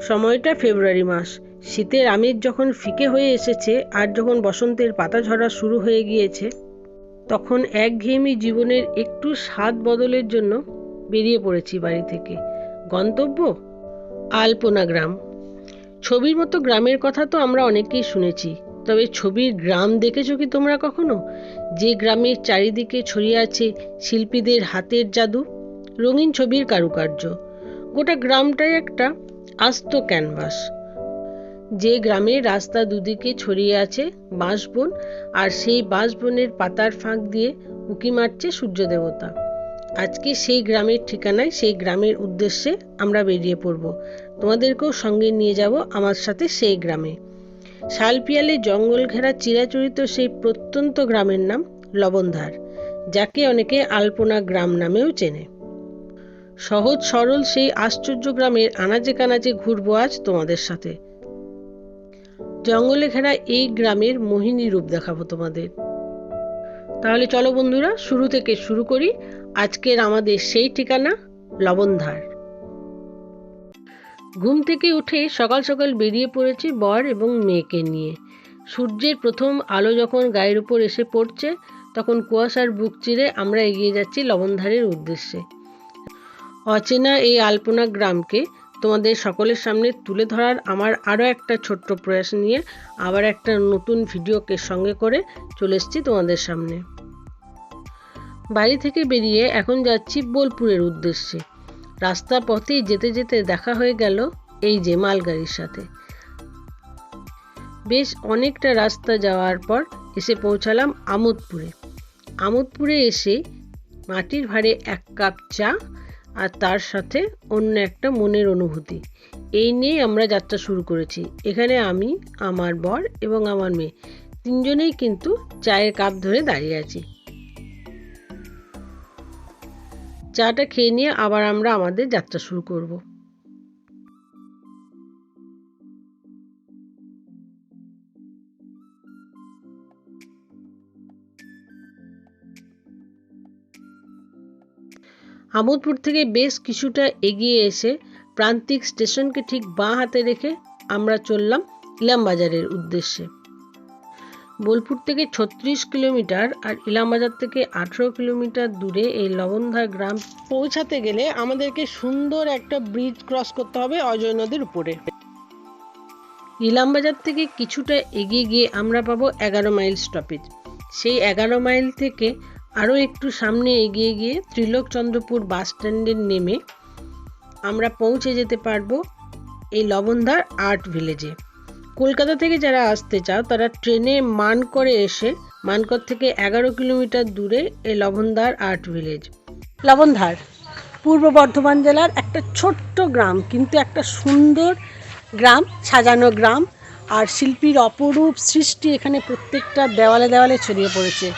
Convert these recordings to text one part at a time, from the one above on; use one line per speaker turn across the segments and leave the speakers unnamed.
সময়টা ফেব্রুয়ারি মাস। শীতের আমেজ যখন ফিকে হয়ে এসেছে আর যখন বসন্তের পাতা ঝরা শুরু হয়ে গিয়েছে, তখন একঘেয়েমি জীবনের একটু স্বাদ বদলের জন্য বেরিয়ে পড়েছি বাড়ি থেকে। গন্তব্য আলপনা গ্রাম। ছবির মতো গ্রামের কথা তো আমরা অনেকেই শুনেছি, তবে ছবির গ্রাম দেখেছ কি তোমরা কখনো? যে গ্রামের চারিদিকে ছড়িয়ে আছে শিল্পীদের হাতের জাদু, রঙিন ছবির কারুকার্য। গোটা গ্রামটাই একটা আস্ত ক্যানভাস। যে গ্রামের রাস্তা দুদিকে ছড়িয়ে আছে বাঁশবন, আর সেই বাঁশবনের পাতার ফাঁক দিয়ে উঁকি মারছে সূর্য দেবতা আজকে সেই গ্রামের ঠিকানায়, সেই গ্রামের উদ্দেশ্যে আমরা বেরিয়ে পড়ব। তোমাদেরকেও সঙ্গে নিয়ে যাব আমার সাথে সেই গ্রামে। শালপিয়ালে জঙ্গল ঘেরা চিরাচরিত সেই প্রত্যন্ত গ্রামের নাম লবণধার, যাকে অনেকে আলপনা গ্রাম নামেও চেনে। সহজ সরল সেই আশ্চর্য গ্রামের আনাচে কানাচে ঘুরবো আজ তোমাদের সাথে। জঙ্গলে ঘেরা এই গ্রামের মোহিনী রূপ দেখাবো তোমাদের। তাহলে চলো বন্ধুরা, শুরু থেকে শুরু করি। আজকের আমাদের সেই ঠিকানা, লবণধার। ঘুম থেকে উঠে সকাল সকাল বেরিয়ে পড়েছি বর এবং মেয়েকে নিয়ে। সূর্যের প্রথম আলো যখন গায়ের উপর এসে পড়ছে, তখন কুয়াশার বুক চিরে আমরা এগিয়ে যাচ্ছি লবণধারের উদ্দেশ্যে। অচেনা এই আলপনা গ্রামকে তোমাদের সকলের সামনে তুলে ধরার আমার আরও একটা ছোট্ট প্রয়াস নিয়ে আবার একটা নতুন ভিডিওকে সঙ্গে করে চলে এসেছি তোমাদের সামনে। বাড়ি থেকে বেরিয়ে এখন যাচ্ছি বোলপুরের উদ্দেশ্যে। রাস্তা পথেই যেতে যেতে দেখা হয়ে গেল এই যে মালগাড়ির সাথে। বেশ অনেকটা রাস্তা যাওয়ার পর এসে পৌঁছালাম আমোদপুরে। আমোদপুরে এসে মাটির ভাড়ে এক কাপ চা আর তার সাথে অন্য একটা মনের অনুভূতি। এই নিয়েই আমরা যাত্রা শুরু করেছি। এখানে আমি, আমার বর এবং আমার মেয়ে। তিনজনেই কিন্তু চায়ের কাপ ধরে দাঁড়িয়ে আছি। চাটা খেয়ে নিয়ে আবার আমরা আমাদের যাত্রা শুরু করব। আমোদপুর থেকে বেশ কিছুটা এগিয়ে এসে প্রান্তিক স্টেশনকে ঠিক বাঁ হাতে রেখে আমরা চললাম ইলামবাজারের উদ্দেশ্যে। বোলপুর থেকে ছত্রিশ কিলোমিটার আর ইলামবাজার থেকে আঠেরো কিলোমিটার দূরে এই লবণধার গ্রাম পৌঁছাতে গেলে আমাদেরকে সুন্দর একটা ব্রিজ ক্রস করতে হবে অজয় নদীর উপরে। ইলামবাজার থেকে কিছুটা এগিয়ে গিয়ে আমরা পাবো এগারো মাইল স্টপেজ সেই এগারো মাইল থেকে আরও একটু সামনে এগিয়ে গিয়ে ত্রিলোকচন্দ্রপুর বাস স্ট্যান্ডের নেমে আমরা পৌঁছে যেতে পারব এই লবণধার আর্ট ভিলেজে। কলকাতা থেকে যারা আসতে চাও, তারা ট্রেনে মান করে এসে মানকর থেকে এগারো কিলোমিটার দূরে এই লবণধার আর্ট ভিলেজ। লবণধার পূর্ব বর্ধমান জেলার একটা ছোট্ট গ্রাম, কিন্তু একটা সুন্দর গ্রাম, সাজানো গ্রাম, আর শিল্পীর অপরূপ সৃষ্টি এখানে প্রত্যেকটা দেওয়ালে দেওয়ালে ছড়িয়ে পড়েছে।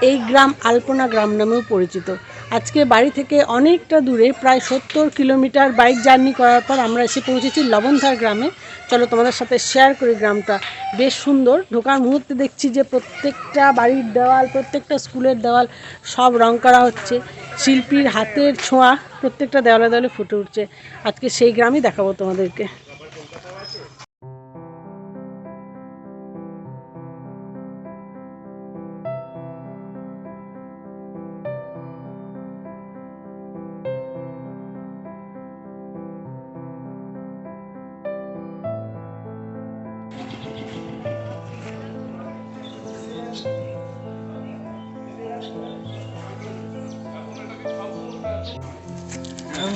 এই গ্রাম আলপনা গ্রাম নামেও পরিচিত। আজকে বাড়ি থেকে অনেকটা দূরে, প্রায় সত্তর কিলোমিটার বাইক জার্নি করার পর আমরা এসে পৌঁছেছি লবণধার গ্রামে। চলো তোমাদের সাথে শেয়ার করি গ্রামটা। বেশ সুন্দর, ঢোকার মুহূর্তে দেখছি যে প্রত্যেকটা বাড়ির দেওয়াল, প্রত্যেকটা স্কুলের দেওয়াল সব রং করা হচ্ছে। শিল্পীর হাতের ছোঁয়া প্রত্যেকটা দেওয়ালে দেওয়ালে ফুটে উঠছে। আজকে সেই গ্রামই দেখাবো তোমাদেরকে।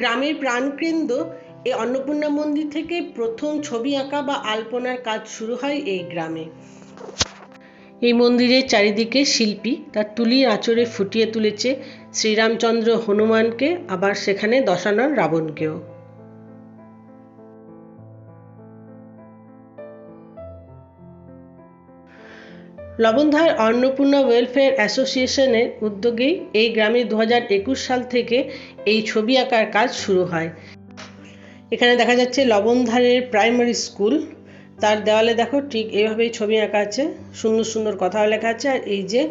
গ্রামের প্রাণকেন্দ্র, এই অন্নপূর্ণা মন্দির থেকে প্রথম ছবি আঁকা বা আলপনার কাজ শুরু হয় এই গ্রামে। এই মন্দিরের চারিদিকে শিল্পী তার তুলির আঁচড়ে ফুটিয়ে তুলেছে শ্রীরামচন্দ্র হনুমানকে, আবার সেখানে দশানন রাবণকেও। লবণধার অন্নপূর্ণা ওয়েলফেয়ার অ্যাসোসিয়েশনের উদ্যোগেই এই গ্রামে দু সাল থেকে এই ছবি আঁকার কাজ শুরু হয়। এখানে দেখা যাচ্ছে লবণধারের প্রাইমারি স্কুল। তার দেওয়ালে দেখো ঠিক এইভাবেই ছবি আঁকা আছে, সুন্দর সুন্দর কথাও লেখা আছে। আর এই যে,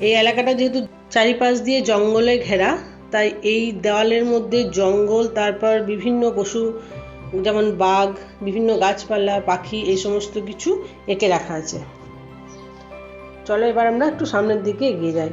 এই এলাকাটা যেহেতু চারিপাশ দিয়ে জঙ্গলে ঘেরা, তাই এই দেওয়ালের মধ্যে জঙ্গল, তারপর বিভিন্ন পশু, যেমন বাঘ, বিভিন্ন গাছপালা, পাখি, এই সমস্ত কিছু এঁকে রাখা আছে। চলো এবার আমরা একটু সামনের দিকে এগিয়ে যাই।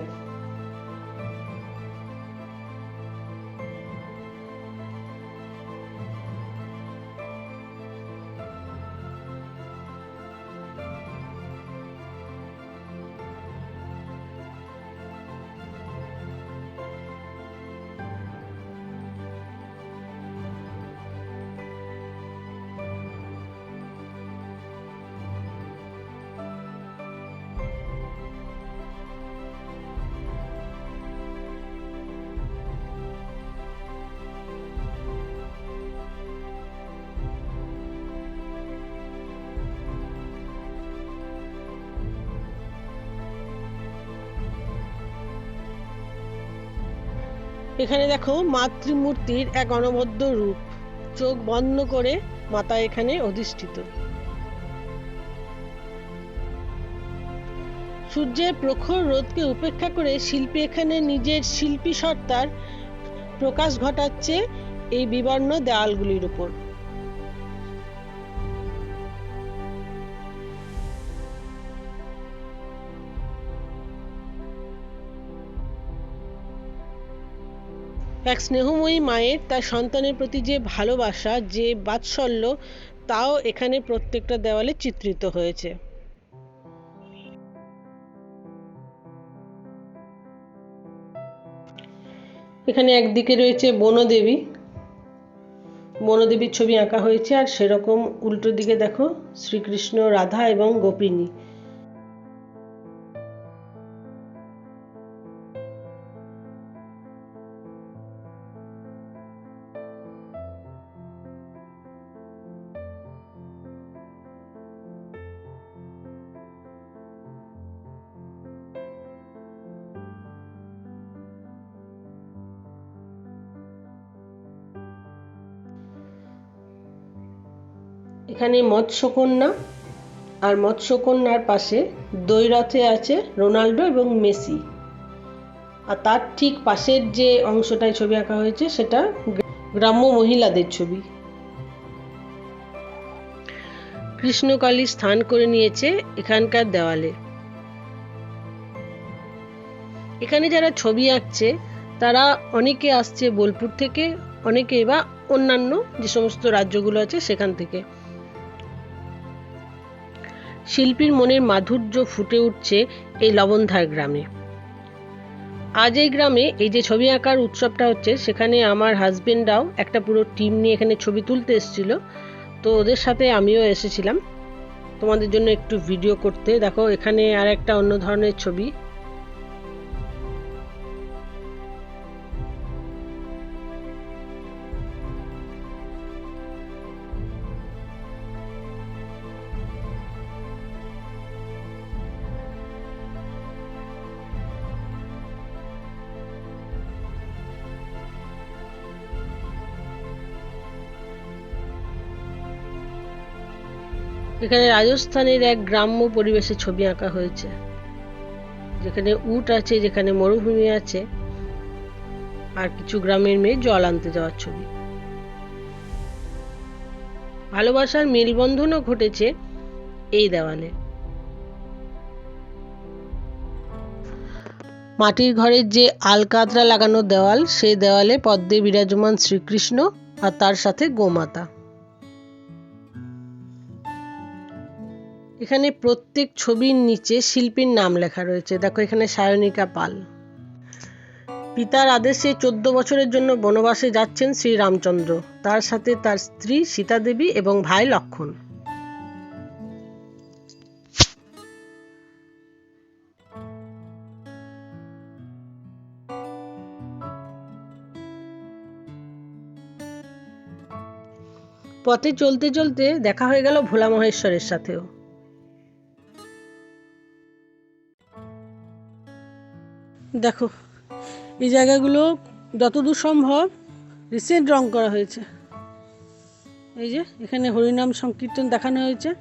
এখানে দেখো মাতৃমূর্তির এক অনবদ্য রূপ। চোখ বন্ধ করে মাতা এখানে অধিষ্ঠিত। সূর্যের প্রখর রোদকে উপেক্ষা করে শিল্পী এখানে নিজের শিল্পী সত্তার প্রকাশ ঘটাচ্ছে এই বিবর্ণ দেওয়ালগুলির উপর। এক স্নেহময়ী মায়ের তার সন্তানের প্রতি যে ভালোবাসা, যে বাৎসল্য, তাও এখানে প্রত্যেকটা দেওয়ালে চিত্রিত হয়েছে। এখানে একদিকে রয়েছে বনদেবী। বনদেবীর ছবি আঁকা হয়েছে আর সেরকম উল্টো দিকে দেখো শ্রীকৃষ্ণ, রাধা এবং গোপিনী। এখানে মৎস্যকন্যা আর মৎস্যকন্যার পাশে দৈরথে আছে রোনাল্ডো এবং মেসি। আর তার ঠিক পাশের যে অংশটায় ছবি আঁকা হয়েছে, সেটা গ্রাম্য মহিলাদের ছবি। কৃষ্ণকালী স্থান করে নিয়েছে এখানকার দেওয়ালে। এখানে যারা ছবি আঁকছে, তারা অনেকে আসছে বোলপুর থেকে, অনেকে বা অন্যান্য যে সমস্ত রাজ্যগুলো আছে সেখান থেকে। শিল্পীর মনের মাধুর্য ফুটে উঠছে এই লবণধার গ্রামে। আজ এই গ্রামে এই যে ছবি আঁকার উৎসবটা হচ্ছে, সেখানে আমার হাজবেন্ডরাও একটা পুরো টিম নিয়ে এখানে ছবি তুলতে এসেছিল। তো ওদের সাথে আমিও এসেছিলাম। তোমাদের জন্য একটু ভিডিও করতে। দেখো, এখানে আর একটা অন্য ধরনের ছবি। এখানে রাজস্থানের এক গ্রাম্য পরিবেশে ছবি আঁকা হয়েছে। যেখানে উট আছে, যেখানে মরুভূমি আছে, আর কিছু গ্রামের মেয়ে জল আনতে যাওয়ার ছবি। ভালোবাসার মেলবন্ধনও ঘটেছে এই দেওয়ালে। মাটির ঘরের যে আলকাতরা লাগানো দেওয়াল, সেই দেওয়ালে পদ্মে বিরাজমান শ্রীকৃষ্ণ আর তার সাথে গোমাতা। এখানে প্রত্যেক ছবির নিচে শিল্পীর নাম লেখা রয়েছে। দেখো, এখানে সায়নিকা পাল। পিতার আদেশে চোদ্দ বছরের জন্য বনবাসে যাচ্ছেন শ্রীরামচন্দ্র। তার সাথে তার স্ত্রী সীতা দেবী এবং ভাই লক্ষণ। পথে চলতে চলতে দেখা হয়ে গেল ভোলা মহেশ্বরের সাথেও। দেখো, এই জায়গাগুলো যতদূর সম্ভব রিসেন্ট রং করা হয়েছে। এই যে, এখানে হরিনাম সংকীর্তন দেখানো হয়েছে।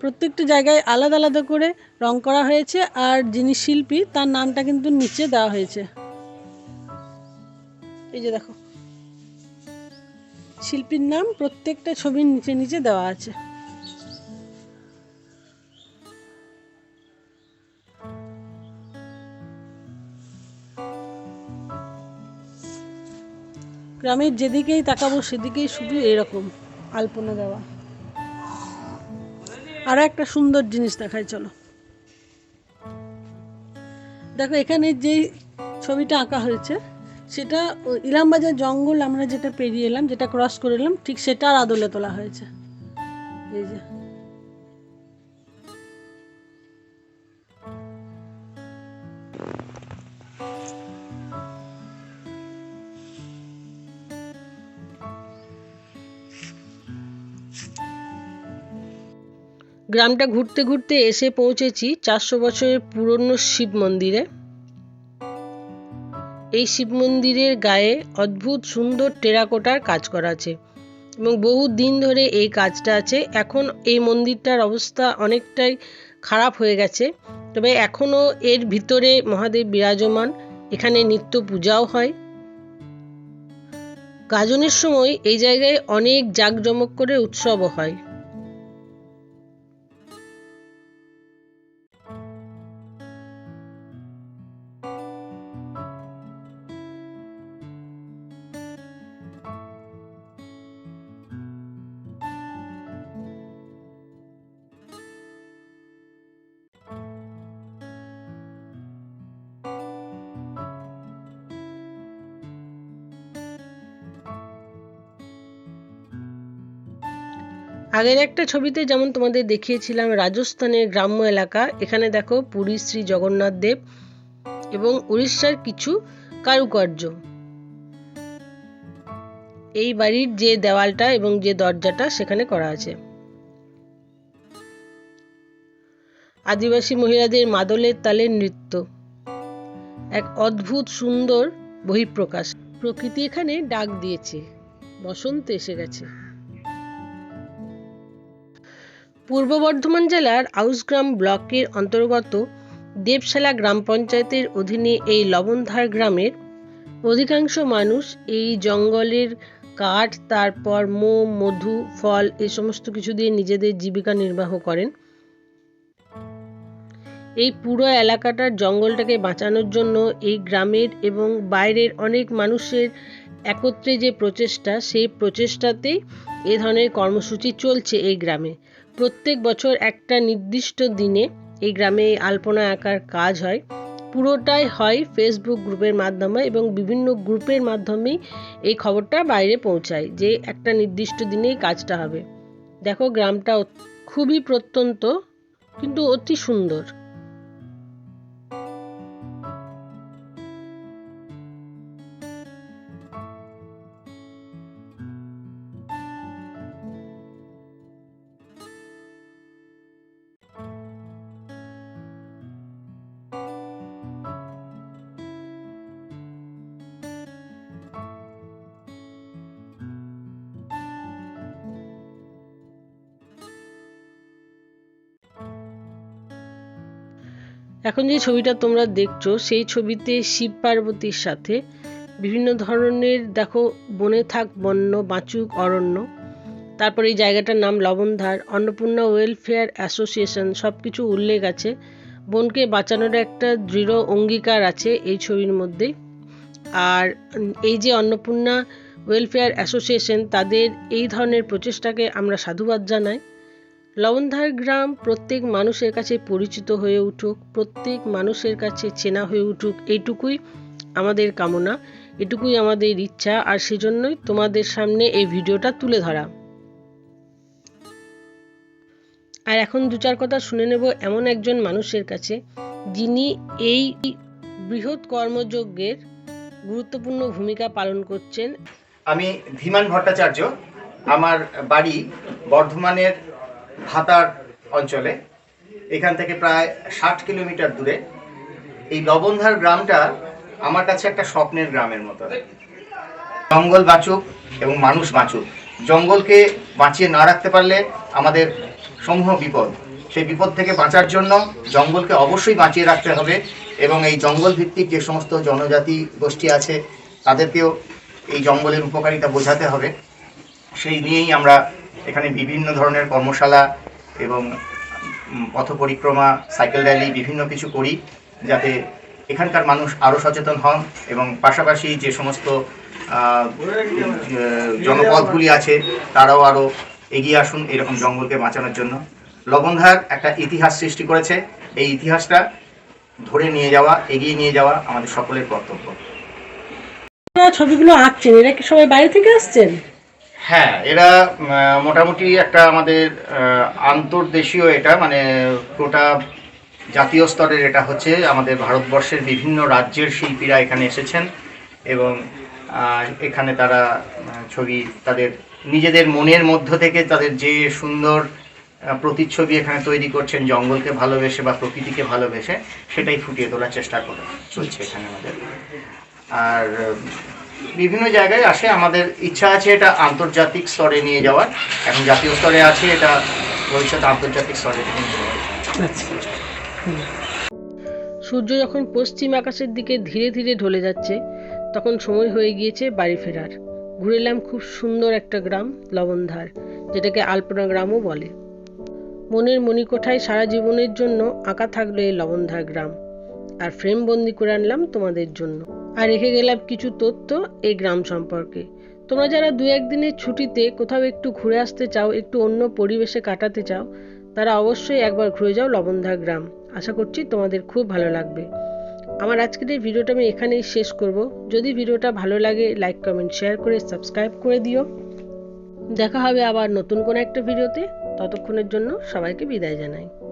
প্রত্যেকটা জায়গায় আলাদা আলাদা করে রং করা হয়েছে আর যিনি শিল্পী, তার নামটা কিন্তু নিচে দেওয়া হয়েছে। এই যে দেখো, শিল্পীর নাম প্রত্যেকটা ছবির নিচে নিচে দেওয়া আছে। গ্রামের যেদিকেই তাকাবো, সেদিকেই শুধু এরকম আলপনা দেওয়া। আরও একটা সুন্দর জিনিস দেখায়, চলো। দেখো, এখানে যে ছবিটা আঁকা হয়েছে, সেটা ইলামবাজার জঙ্গল আমরা যেটা পেরিয়ে এলাম, যেটা ক্রস করে এলাম, ঠিক সেটা আর আদলে তোলা হয়েছে। এই যে। গ্রামটা ঘুরতে ঘুরতে এসে পৌঁছেছি চারশো বছরের পুরনো শিব মন্দিরে। এই শিব মন্দিরের গায়ে অদ্ভুত সুন্দর টেরাকোটার কাজ করা আছে এবং বহু দিন ধরে এই কাজটা আছে। এখন এই মন্দিরটার অবস্থা অনেকটাই খারাপ হয়ে গেছে। তবে এখনও এর ভিতরে মহাদেব বিরাজমান, এখানে নিত্য পূজাও হয়। গাজনের সময় এই জায়গায় অনেক জাঁকজমক করে উৎসবও হয়। আগের একটা ছবিতে যেমন তোমাদের দেখিয়েছিলাম, রাজস্থানের গ্রাম্য এলাকা। এখানে দেখো পুরী শ্রী জগন্নাথ দেব এবং উড়িষ্যার কিছু কারুকার্য। এই বাড়ির যে দেওয়ালটা এবং যে দরজাটা সেখানে করা আছে। আদিবাসী মহিলাদের মাদলের তালে নৃত্য। এক অদ্ভুত সুন্দর বহিঃপ্রকাশ। প্রকৃতি এখানে ডাক দিয়েছে। বসন্ত এসে গেছে। পূর্ব বর্ধমান জেলার আউসগ্রাম ব্লকের অন্তর্গত দেবশালা গ্রাম পঞ্চায়েতের অধীনে এই লবণধার গ্রামের অধিকাংশ মানুষ এই জঙ্গলের কাঠ, তারপর মোম, মধু, ফল এই সমস্ত কিছু দিয়ে নিজেদের জীবিকা নির্বাহ করেন। এই পুরো এলাকাটার জঙ্গলটাকে বাঁচানোর জন্য এই গ্রামের এবং বাইরের অনেক মানুষের একত্রে যে প্রচেষ্টা, সেই প্রচেষ্টাতেই এ ধরনের কর্মসূচি চলছে এই গ্রামে। প্রত্যেক বছর একটা নির্দিষ্ট দিনে এই গ্রামে এই আলপনা আঁকার কাজ হয়। পুরোটাই হয় ফেসবুক গ্রুপের মাধ্যমে এবং বিভিন্ন গ্রুপের মাধ্যমেই এই খবরটা বাইরে পৌঁছায় যে একটা নির্দিষ্ট দিনেই কাজটা হবে। দেখো, গ্রামটা খুবই প্রত্যন্ত কিন্তু অতি সুন্দর। এখন যে ছবিটা তোমরা দেখছ, সেই ছবিতে শিব পার্বতীর সাথে বিভিন্ন ধরনের, দেখো, বনে থাক বন্য, বাঁচুক অরণ্য, তারপর এই জায়গাটার নাম লবণধার, অন্নপূর্ণা ওয়েলফেয়ার অ্যাসোসিয়েশন সব কিছু উল্লেখ আছে। বনকে বাঁচানোর একটা দৃঢ় অঙ্গীকার আছে এই ছবির মধ্যে। আর এই যে অন্নপূর্ণা ওয়েলফেয়ার অ্যাসোসিয়েশন, তাদের এই ধরনের প্রচেষ্টাকে আমরা সাধুবাদ জানাই। লবণধার গ্রাম প্রত্যেক মানুষের কাছে পরিচিত হয়ে উঠুক, প্রত্যেক মানুষের কাছে চেনা হয়ে উঠুক, এইটুকুই আমাদের কামনা, এটুকুই আমাদের ইচ্ছা, আর সেজন্যই তোমাদের সামনে এই ভিডিওটা তুলে ধরা। আর এখন দু চার কথা শুনে নেব এমন একজন মানুষের কাছে, যিনি এই বৃহৎ কর্মযজ্ঞের গুরুত্বপূর্ণ ভূমিকা পালন করছেন।
আমি ধীমান ভট্টাচার্য, আমার বাড়ি বর্ধমানের ভাতার অঞ্চলে। এখান থেকে প্রায় ষাট কিলোমিটার দূরে। এই লবণধার গ্রামটা আমার কাছে একটা স্বপ্নের গ্রামের মতো। জঙ্গল বাঁচুক এবং মানুষ বাঁচুক। জঙ্গলকে বাঁচিয়ে না রাখতে পারলে আমাদের সমূহ বিপদ। সেই বিপদ থেকে বাঁচার জন্য জঙ্গলকে অবশ্যই বাঁচিয়ে রাখতে হবে এবং এই জঙ্গল ভিত্তিক যে সমস্ত জনজাতি গোষ্ঠী আছে, তাদেরকেও এই জঙ্গলের উপকারিতা বোঝাতে হবে। সেই নিয়েই আমরা এখানে বিভিন্ন ধরনের কর্মশালা এবং পথ পরিক্রমা, সাইকেল র্যালি, বিভিন্ন কিছু করি যাতে এখানকার মানুষ আরও সচেতন হন এবং পাশাপাশি যে সমস্ত জনপদগুলি আছে তারাও আরও এগিয়ে আসুন এরকম জঙ্গলকে বাঁচানোর জন্য। লবণধার একটা ইতিহাস সৃষ্টি করেছে। এই ইতিহাসটা ধরে নিয়ে যাওয়া, এগিয়ে নিয়ে যাওয়া আমাদের সকলের কর্তব্য।
ছবিগুলো আঁকছেন, এরা কি সবাই বাইরে থেকে আসছেন?
হ্যাঁ এরা মোটামুটি একটা আমাদের আন্তর্দেশীয় এটা মানে গোটা জাতীয় স্তরের এটা হচ্ছে আমাদের ভারতবর্ষের বিভিন্ন রাজ্যের শিল্পীরা এখানে এসেছেন এবং এখানে তারা ছবি তাদের নিজেদের মনের মধ্য থেকে তাদের যে সুন্দর প্রতিচ্ছবি এখানে তৈরি করছেন, জঙ্গলকে ভালোবেসে বা প্রকৃতিকে ভালোবেসে, সেটাই ফুটিয়ে তোলার চেষ্টা করে চলছে এখানে আমাদের। আর বিভিন্ন জায়গায় আসে। আমাদের ইচ্ছা আছে এটা আন্তর্জাতিক স্তরে নিয়ে যাওয়ার। এখন জাতীয় স্তরে আছে, এটা ভবিষ্যতে আন্তর্জাতিক স্তরে নিয়ে যাওয়ার।
সূর্য যখন পশ্চিম আকাশের দিকে ধীরে ধীরে ঢলে যাচ্ছে, তখন সময় হয়ে গিয়েছে বাড়ি ফেরার। ঘুরে এলাম খুব সুন্দর একটা গ্রাম, লবণধার, যেটাকে আলপনা গ্রামও বলে। মনের মণিকোঠায় সারা জীবনের জন্য আঁকা থাকল এই লবণধার গ্রাম। আর ফ্রেম বন্দি করে আনলাম তোমাদের জন্য। আর রেখে গেলাম কিছু তথ্য এই গ্রাম সম্পর্কে। তোমরা যারা দু একদিনের ছুটিতে কোথাও একটু ঘুরে আসতে চাও, একটু অন্য পরিবেশে কাটাতে চাও, তারা অবশ্যই একবার ঘুরে যাও লবণধার গ্রাম। আশা করছি তোমাদের খুব ভালো লাগবে। আমার আজকের এই ভিডিওটা আমি এখানেই শেষ করব। যদি ভিডিওটা ভালো লাগে লাইক কমেন্ট শেয়ার করে সাবস্ক্রাইব করে দিও। দেখা হবে আবার নতুন কোনো একটা ভিডিওতে। ততক্ষণের জন্য সবাইকে বিদায় জানাই।